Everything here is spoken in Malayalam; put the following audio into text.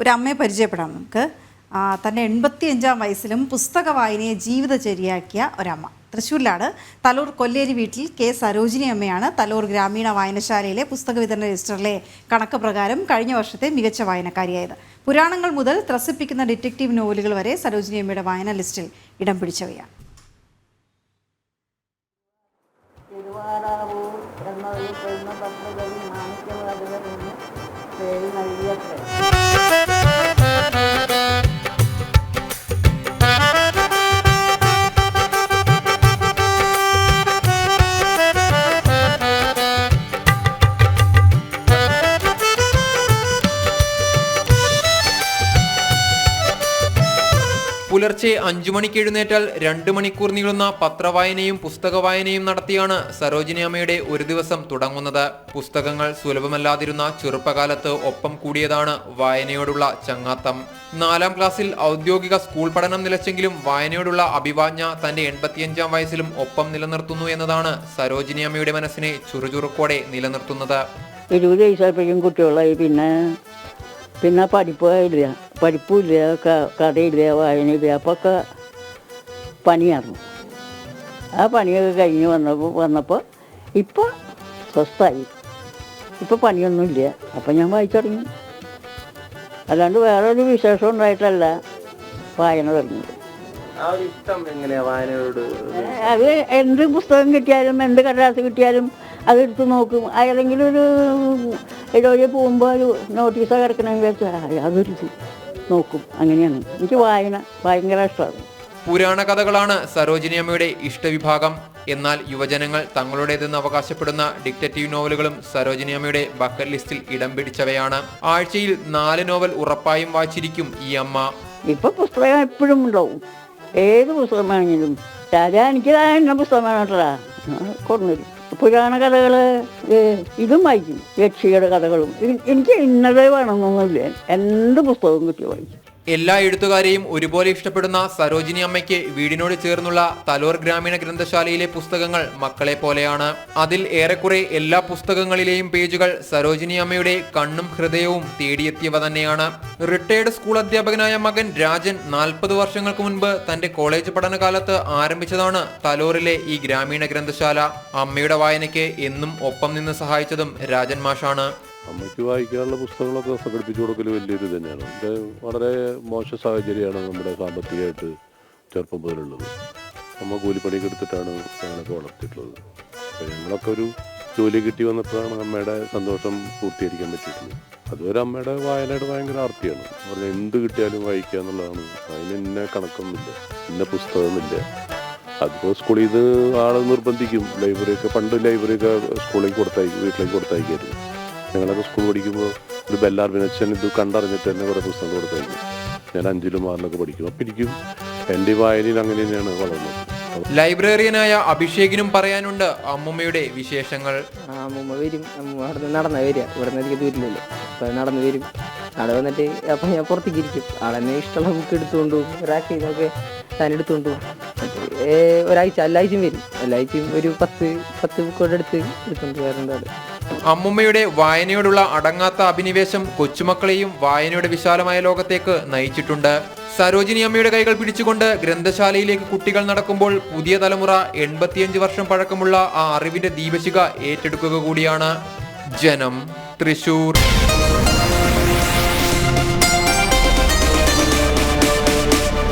ഒരു അമ്മയെ പരിചയപ്പെടാം നമുക്ക്. തന്റെ എൺപത്തി അഞ്ചാം വയസ്സിലും പുസ്തക വായനയെ ജീവിതചര്യയാക്കിയ ഒരമ്മ. തൃശ്ശൂരിലാണ് തലൂർ കൊല്ലേരി വീട്ടിൽ കെ സരോജിനി അമ്മയാണ് തലൂർ ഗ്രാമീണ വായനശാലയിലെ പുസ്തക വിതരണ രജിസ്റ്ററിലെ കണക്ക് പ്രകാരം കഴിഞ്ഞ വർഷത്തെ മികച്ച വായനക്കാരിയായത്. പുരാണങ്ങൾ മുതൽ ത്രസിപ്പിക്കുന്ന ഡിറ്റക്റ്റീവ് നോവലുകൾ വരെ സരോജിനി അമ്മയുടെ വായന ലിസ്റ്റിൽ ഇടം പിടിച്ചവയാണ്. പേര് പുലർച്ചെ അഞ്ചു മണിക്ക് എഴുന്നേറ്റാൽ രണ്ട് മണിക്കൂർ നീളുന്ന പത്രവായനയും പുസ്തക വായനയും നടത്തിയാണ് സരോജിനി അമ്മയുടെ ഒരു ദിവസം തുടങ്ങുന്നത്. പുസ്തകങ്ങൾ സുലഭമല്ലാതിരുന്ന ചെറുപ്പകാലത്ത് ഒപ്പം കൂടിയതാണ് വായനയോടുള്ള ചങ്ങാത്തം. നാലാം ക്ലാസ്സിൽ ഔദ്യോഗിക സ്കൂൾ പഠനം നിലച്ചെങ്കിലും വായനയോടുള്ള അഭിവാജ്ഞ തന്റെ എൺപത്തിയഞ്ചാം വയസ്സിലും ഒപ്പം നിലനിർത്തുന്നു എന്നതാണ് സരോജിനി അമ്മയുടെ മനസ്സിനെ ചുറുചുറുക്കോടെ നിലനിർത്തുന്നത്. ഇരുപത് വയസ്സായപ്പോഴേക്കും കുട്ടികളായി. പിന്നെ പിന്നെ പഠിപ്പ് പഠിപ്പില്ല കഥയില്ല വായനയില്ല അപ്പോൾ ഒക്കെ പണിയായിരുന്നു ആ പണിയൊക്കെ കഴിഞ്ഞ് വന്നപ്പോൾ വന്നപ്പോൾ ഇപ്പോൾ സ്വസ്ഥമായി ഇപ്പോൾ പണിയൊന്നുമില്ല. അപ്പം ഞാൻ വായിച്ചു തുടങ്ങി അല്ലാണ്ട് വേറെ ഒരു വിശേഷം ഉണ്ടായിട്ടല്ല. വായന തുടങ്ങിയത് അത് എന്ത് പുസ്തകം കിട്ടിയാലും എന്ത് കടലാസ് കിട്ടിയാലും അതെടുത്ത് നോക്കും. അല്ലെങ്കിൽ ഒരു ഇടവഴി പോകുമ്പോൾ ഒരു നോട്ടീസ് കിടക്കണമെങ്കിൽ അതൊരു നോക്കും. അങ്ങനെയാണ്. എനിക്ക് വായന ഭയങ്കര ഇഷ്ടമാണ്. പുരാണ കഥകളാണ് സരോജിനി അമ്മയുടെ ഇഷ്ടവിഭാഗം. എന്നാൽ യുവജനങ്ങൾ തങ്ങളുടേതെന്ന് അവകാശപ്പെടുന്ന ഡിക്റ്റേറ്റീവ് നോവലുകളും സരോജിനി അമ്മയുടെ ബക്കറ്റ് ലിസ്റ്റിൽ ഇടം പിടിച്ചവയാണ്. ആഴ്ചയിൽ നാല് നോവൽ ഉറപ്പായും വായിച്ചിരിക്കും ഈ അമ്മ. ഇപ്പൊ പുസ്തകം എപ്പോഴും ഉണ്ടാവും. ഏത് പുസ്തകമാണെങ്കിലും രാജാ എനിക്ക് പുസ്തകമാണ് കേട്ടോ കൊണ്ടുവരും പുരാണ കഥകൾ ഇതും വായിക്കും. യക്ഷിയുടെ കഥകളും. എനി- എനിക്ക് ഇന്നതേ വേണമെന്നൊന്നുമില്ല. എന്ത് പുസ്തകവും കിട്ടി വായിക്കും. എല്ലാ എഴുത്തുകാരെയും ഒരുപോലെ ഇഷ്ടപ്പെടുന്ന സരോജിനി അമ്മയ്ക്ക് വീടിനോട് ചേർന്നുള്ള തലോർ ഗ്രാമീണ ഗ്രന്ഥശാലയിലെ പുസ്തകങ്ങൾ മക്കളെ പോലെയാണ്. അതിൽ ഏറെക്കുറെ എല്ലാ പുസ്തകങ്ങളിലെയും പേജുകൾ സരോജിനി അമ്മയുടെ കണ്ണും ഹൃദയവും തേടിയെത്തിയവ തന്നെയാണ്. റിട്ടയേർഡ് സ്കൂൾ അധ്യാപകനായ മകൻ രാജൻ നാൽപ്പത് വർഷങ്ങൾക്ക് മുൻപ് തന്റെ കോളേജ് പഠനകാലത്ത് ആരംഭിച്ചതാണ് തലോറിലെ ഈ ഗ്രാമീണ ഗ്രന്ഥശാല. അമ്മയുടെ വായനയ്ക്ക് എന്നും ഒപ്പം നിന്ന് സഹായിച്ചതും രാജൻ മാഷാണ്. അമ്മയ്ക്ക് വായിക്കാനുള്ള പുസ്തകങ്ങളൊക്കെ സംഘടിപ്പിച്ചു കൊടുക്കൽ വലിയൊരു തന്നെയാണ്. എന്റെ വളരെ മോശ സാഹചര്യമാണ് നമ്മുടെ സാമ്പത്തികമായിട്ട് ചെറുപ്പം മുതലുള്ളത്. അമ്മ കൂലിപ്പണിക്ക് എടുത്തിട്ടാണ് ഞങ്ങളൊക്കെ വളർത്തിയിട്ടുള്ളത്. അപ്പോൾ ഞങ്ങളൊക്കെ ഒരു ജോലി കിട്ടി വന്നപ്പോഴാണ് അമ്മയുടെ സന്തോഷം പൂർത്തീകരിക്കാൻ പറ്റിയിട്ടുള്ളത്. അതുവരെ അമ്മയുടെ വായനയുടെ ഭയങ്കര ആർത്തിയാണ്. പറഞ്ഞാൽ എന്ത് കിട്ടിയാലും വായിക്കുക എന്നുള്ളതാണ്. അതിന് ഇന്ന കണക്കൊന്നുമില്ല ഇന്ന പുസ്തകമൊന്നുമില്ല അതിപ്പോൾ സ്കൂളിൽ നിന്ന് ആൾ നിർബന്ധിക്കും. ലൈബ്രറിയൊക്കെ പണ്ട് ലൈബ്രറിയൊക്കെ സ്കൂളിലേക്ക് കൊടുത്തയക്കും വീട്ടിലേക്ക് കൊടുത്തയക്കായിരുന്നു. ഞങ്ങളൊക്കെ സ്കൂൾ പഠിക്കുമ്പോൾ ഒരു ബെല്ലാർ വിനച്ചൻ ഇത് കണ്ടറിഞ്ഞിട്ട് തന്നെ കുറേ പുസ്തകം കൊടുത്തായിരുന്നു ഞാൻ അഞ്ചിലും ആറിലൊക്കെ പഠിക്കും. അപ്പം എനിക്കും എന്റെ വായനയിൽ അങ്ങനെ തന്നെയാണ് വളർന്നത്. ലൈബ്രറിയനായ അഭിഷേകിനും പറയാനുണ്ട് അമ്മുമ്മയുടെ വിശേഷങ്ങൾ. അമ്മൂമ്മ വരും. അമ്മ അവിടെ നിന്ന് നടന്നാ വരിക. ഇവിടെ നിന്ന് എനിക്ക് ദൂരമില്ലല്ലോ. അപ്പം നടന്ന് വരും. അവിടെ വന്നിട്ട് അപ്പം ഞാൻ പുറത്തേക്ക് ഇരിക്കും. ആളെന്നെ ഇഷ്ടമുള്ള ബുക്ക് എടുത്തുകൊണ്ട് പോകും. ഒരാഴ്ച ഇതൊക്കെ താൻ എടുത്തുകൊണ്ട് പോകും. ഒരാഴ്ച എല്ലാഴ്ചയും വരും. എല്ലാഴ്ചയും ഒരു പത്ത് പത്ത് ബുക്കോടെ എടുത്ത് എടുത്തുകൊണ്ട് വരേണ്ട ആൾ. അമ്മുമ്മയുടെ വായനയോടുള്ള അടങ്ങാത്ത അഭിനിവേശം കൊച്ചുമക്കളെയും വായനയുടെ വിശാലമായ ലോകത്തേക്ക് നയിച്ചിട്ടുണ്ട്. സരോജിനി അമ്മയുടെ കൈകൾ പിടിച്ചുകൊണ്ട് ഗ്രന്ഥശാലയിലേക്ക് കുട്ടികൾ നടക്കുമ്പോൾ പുതിയ തലമുറ എൺപത്തിയഞ്ച് വർഷം പഴക്കമുള്ള ആ അറിവിന്റെ ദീപശിക ഏറ്റെടുക്കുക കൂടിയാണ്. ജനം തൃശൂർ.